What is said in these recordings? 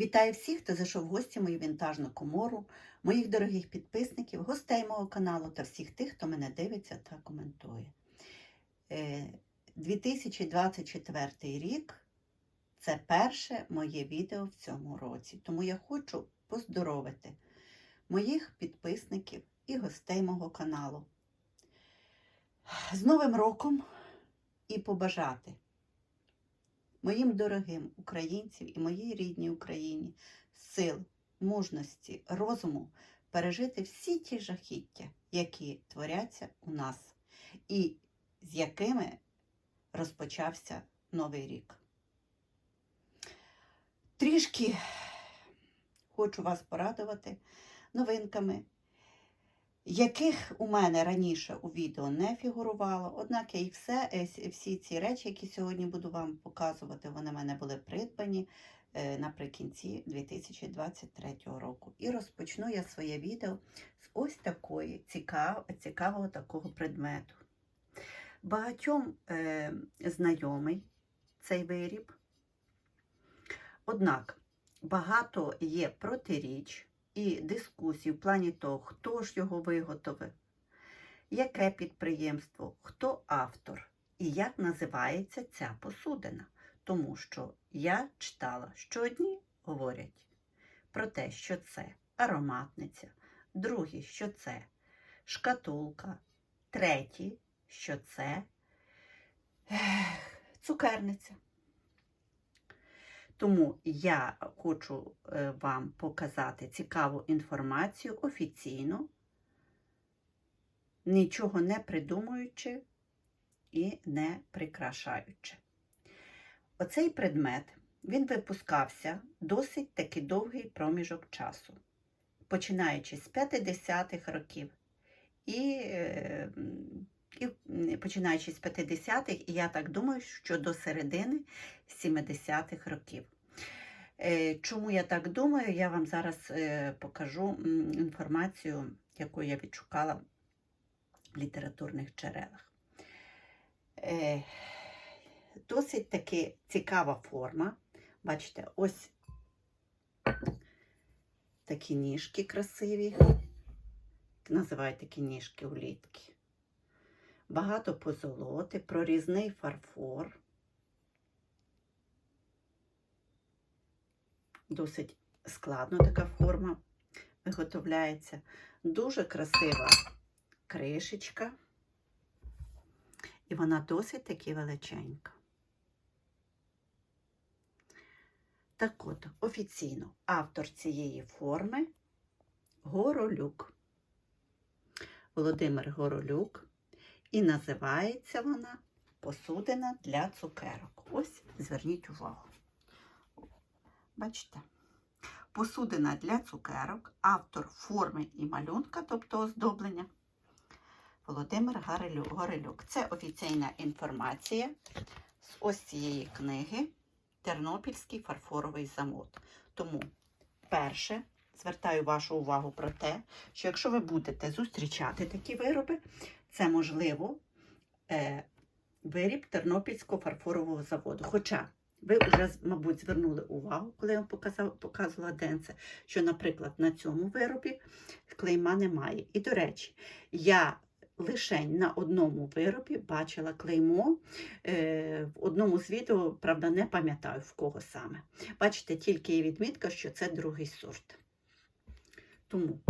Вітаю всіх, хто зайшов в гості мою вінтажну комору, моїх дорогих підписників, гостей мого каналу та всіх тих, хто мене дивиться та коментує. Е, 2024 рік це перше моє відео в цьому році, тому я хочу поздоровити моїх підписників і гостей мого каналу з Новим роком і побажати моїм дорогим українцям і моїй рідній Україні сил, мужності, розуму пережити всі ті жахіття, які творяться у нас, і з якими розпочався Новий рік. Трішки хочу вас порадувати новинками, яких у мене раніше у відео не фігурувало, однак я їх все, е, всі ці речі, які сьогодні буду вам показувати, вони в мене були придбані е, наприкінці 2023 року. І розпочну я своє відео з ось такої цікав, цікавого такого предмету. Багатьом е, знайомий цей виріб, однак багато є протиріч і дискусій в плані того, хто ж його виготовив, яке підприємство, хто автор і як називається ця посудина. Тому що я читала, що одні говорять про те, що це ароматниця, другі, що це шкатулка, треті, що це ех, цукерниця. Тому я хочу е, вам показати цікаву інформацію офіційно, нічого не придумуючи і не прикрашаючи. Оцей предмет він випускався досить таки довгий проміжок часу, починаючи з 50-х років. І, е, і починаючи з 50-х, і я так думаю, що до середини 70-х років. Е, Чому я так думаю, я вам зараз е, покажу інформацію, яку я відшукала в літературних джерелах. Е, Досить таки цікава форма. Бачите, ось такі ніжки красиві. Називають такі ніжки улітки. Багато позолоти, прорізний фарфор. Досить складно така форма виготовляється. Дуже красива кришечка. І вона досить таки величенька. Так от, офіційно автор цієї форми Горолюк. Володимир Горолюк. І називається вона посудина для цукерок. Ось зверніть увагу. Бачите? Посудина для цукерок, автор форми і малюнка, тобто оздоблення. Володимир Горелюк. Це офіційна інформація з ось цієї книги Тернопільський фарфоровий замот. Тому, перше, звертаю вашу увагу про те, що якщо ви будете зустрічати такі вироби, це можливо е, виріб Тернопільського фарфорового заводу. Хоча ви вже, мабуть, звернули увагу, коли я вам показувала денце, що, наприклад, на цьому виробі клейма немає. І, до речі, я лише на одному виробі бачила клеймо. Е, в одному з відео, правда, не пам'ятаю в кого саме. Бачите, тільки є відмітка, що це другий сорт. Тому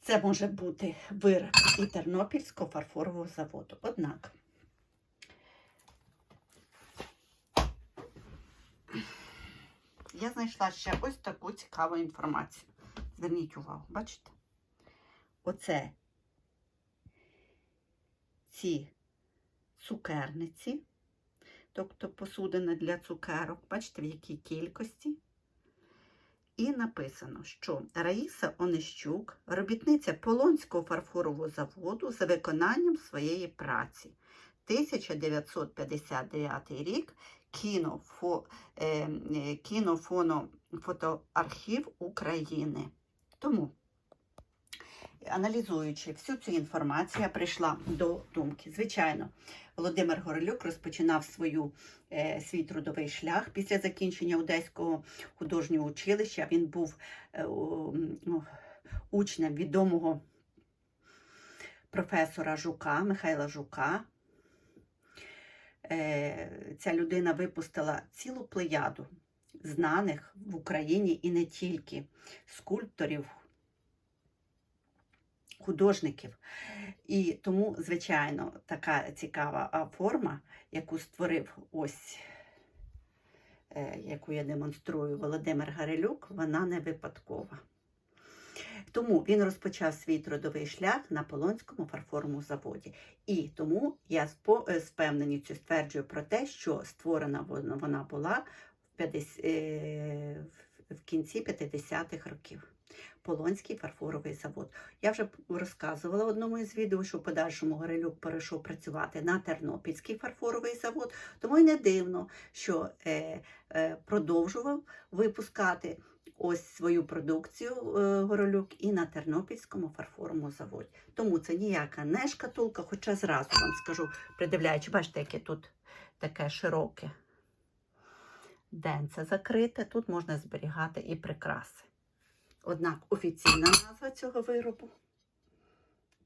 це може бути вироб і Тернопільського фарфорового заводу. Однак, я знайшла ще ось таку цікаву інформацію. Зверніть увагу, бачите? Оце ці цукерниці, тобто посудина для цукерок, бачите, в якій кількості. І написано, що Раїса Онищук, робітниця Полонського фарфорового заводу за виконанням своєї праці. 1959 рік кінофо, е, кінофонофотоархів України. Тому аналізуючи всю цю інформацію, я прийшла до думки. Звичайно, Володимир Горелюк розпочинав свою, е, свій трудовий шлях після закінчення Одеського художнього училища. Він був е, ну, учнем відомого професора Жука, Михайла Жука. Е, Ця людина випустила цілу плеяду знаних в Україні і не тільки скульпторів, художників. І тому, звичайно, така цікава форма, яку створив ось, е, яку я демонструю Володимир Гарелюк, вона не випадкова. Тому він розпочав свій трудовий шлях на Полонському фарфоровому заводі. І тому я з е, впевненістю стверджую про те, що створена вона була в 50, е, кінці 50-х років. Полонський фарфоровий завод. Я вже розказувала в одному із відео, що в подальшому Горелюк перейшов працювати на Тернопільський фарфоровий завод, тому й не дивно, що е, е, продовжував випускати ось свою продукцію е, Горелюк і на Тернопільському фарфоровому заводі. Тому це ніяка не шкатулка, хоча зразу вам скажу, придивляючи, бачите, яке тут таке широке денце закрите, тут можна зберігати і прикраси. Однак офіційна назва цього виробу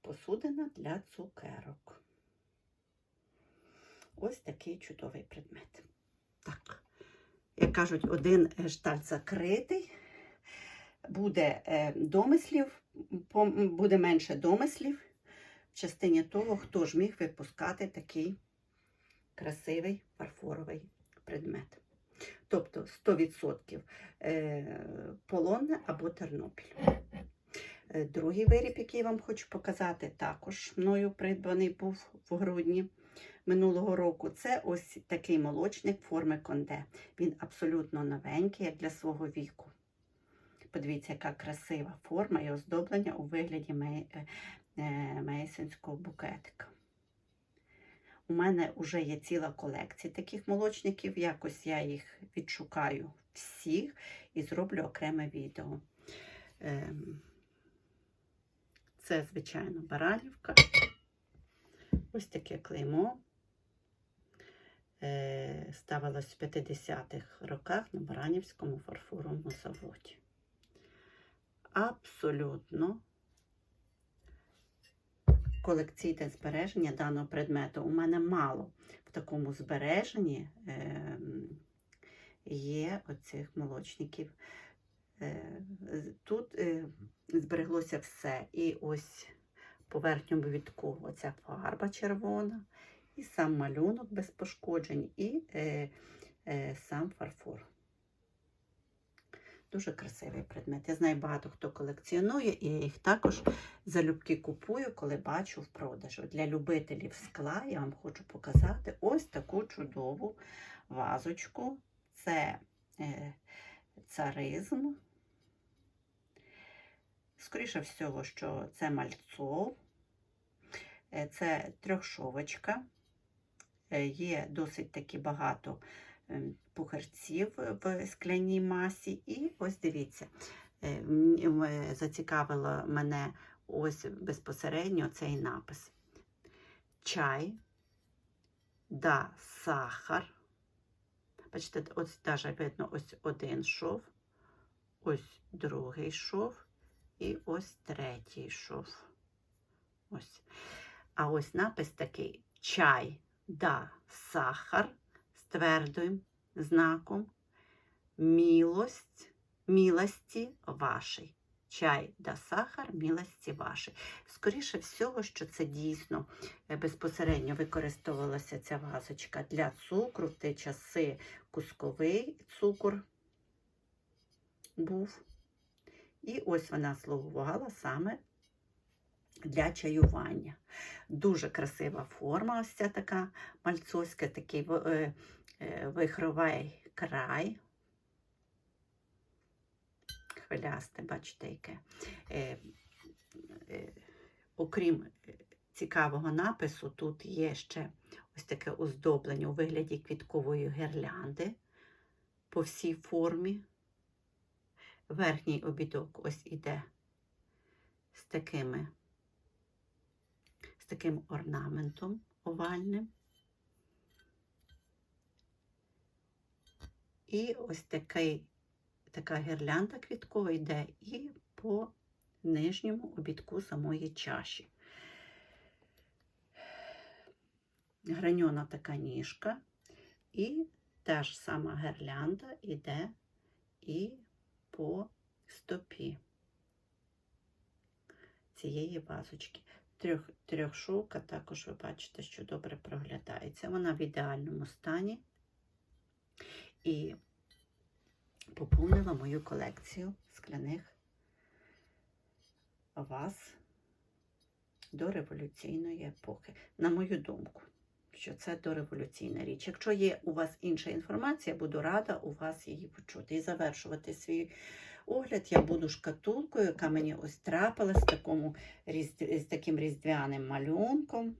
посудина для цукерок. Ось такий чудовий предмет. Так, як кажуть, один шталь закритий, буде е, домислів, буде менше домислів в частині того, хто ж міг випускати такий красивий фарфоровий предмет. Тобто 100% е, полонне або Тернопіль. Е, Другий виріб, який я вам хочу показати, також мною придбаний був в грудні минулого року. Це ось такий молочник форми конде. Він абсолютно новенький, як для свого віку. Подивіться, яка красива форма і оздоблення у вигляді е, е, мейсонського букетика. У мене вже є ціла колекція таких молочників. Якось я їх відшукаю всіх і зроблю окреме відео. Ем, Це, звичайно, баранівка. Ось таке клеймо. Е, Ставилось в 50-х роках на Баранівському фарфоровому заводі. Абсолютно колекційне збереження даного предмету. У мене мало в такому збереженні ем, є оцих молочників. Е, Тут е, збереглося все. І ось поверхню витку оця фарба червона, і сам малюнок без пошкоджень, і е, сам фарфор. Дуже красивий предмет. Я знаю, багато хто колекціонує, і я їх також залюбки купую, коли бачу в продажу. Для любителів скла я вам хочу показати ось таку чудову вазочку. Це е, царизм. Скоріше всього, що це мальцов, Е, це трьохшовочка. Е, Є досить таки багато пухарців в скляній масі. І ось дивіться, е, м- зацікавило мене ось безпосередньо цей напис. Чай, да сахар. Бачите, ось навіть видно ось один шов, ось другий шов і ось третій шов. Ось. А ось напис такий чай да сахар твердим знаком мілость, мілості вашій. Чай да сахар, мілості вашій. Скоріше всього, що це дійсно е, безпосередньо використовувалася ця вазочка для цукру. В ті часи кусковий цукор був. І ось вона слугувала саме для чаювання. Дуже красива форма, ось ця така мальцовська, такий е, вихровий край. Хвилясте, бачите, яке. Е, е, окрім е, цікавого напису, тут є ще ось таке оздоблення у вигляді квіткової гірлянди по всій формі. Верхній обідок ось іде з такими, з таким орнаментом овальним. І ось такий, така гірлянда квіткова йде і по нижньому обідку самої чаші. Граньона така ніжка, і та ж сама гірлянда йде і по стопі цієї вазочки. Трьох, трьохшовка також ви бачите, що добре проглядається. Вона в ідеальному стані і поповнила мою колекцію скляних ваз до революційної епохи. На мою думку, що це дореволюційна річ. Якщо є у вас інша інформація, буду рада у вас її почути. І завершувати свій огляд я буду шкатулкою, яка мені ось трапилась з, таким різдвяним малюнком.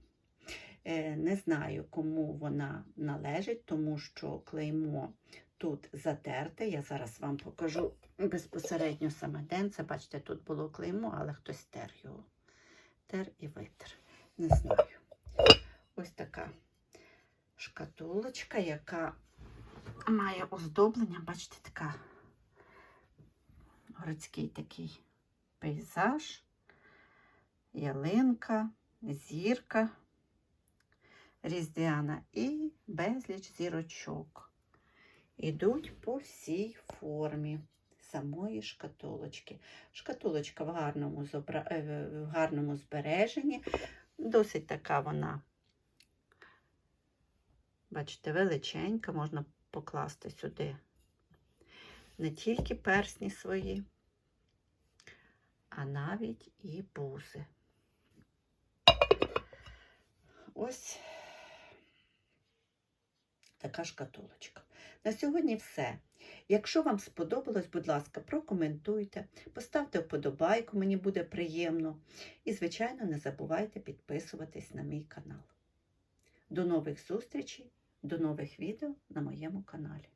Е, Не знаю, кому вона належить, тому що клеймо тут затерте. Я зараз вам покажу безпосередньо саме день. Це, бачите, тут було клеймо, але хтось тер його. Тер і витер. Не знаю. Ось така шкатулочка, яка має оздоблення, бачите, така городський такий пейзаж, ялинка, зірка різдвяна і безліч зірочок. Ідуть по всій формі самої шкатулочки. Шкатулочка в гарному, зобра... е, в гарному збереженні, досить така вона, бачите, величенька, можна покласти сюди не тільки персні свої, а навіть і бузи. Ось така шкатулочка. На сьогодні все. Якщо вам сподобалось, будь ласка, прокоментуйте, поставте вподобайку, мені буде приємно. І, звичайно, не забувайте підписуватись на мій канал. До нових зустрічей, до нових відео на моєму каналі.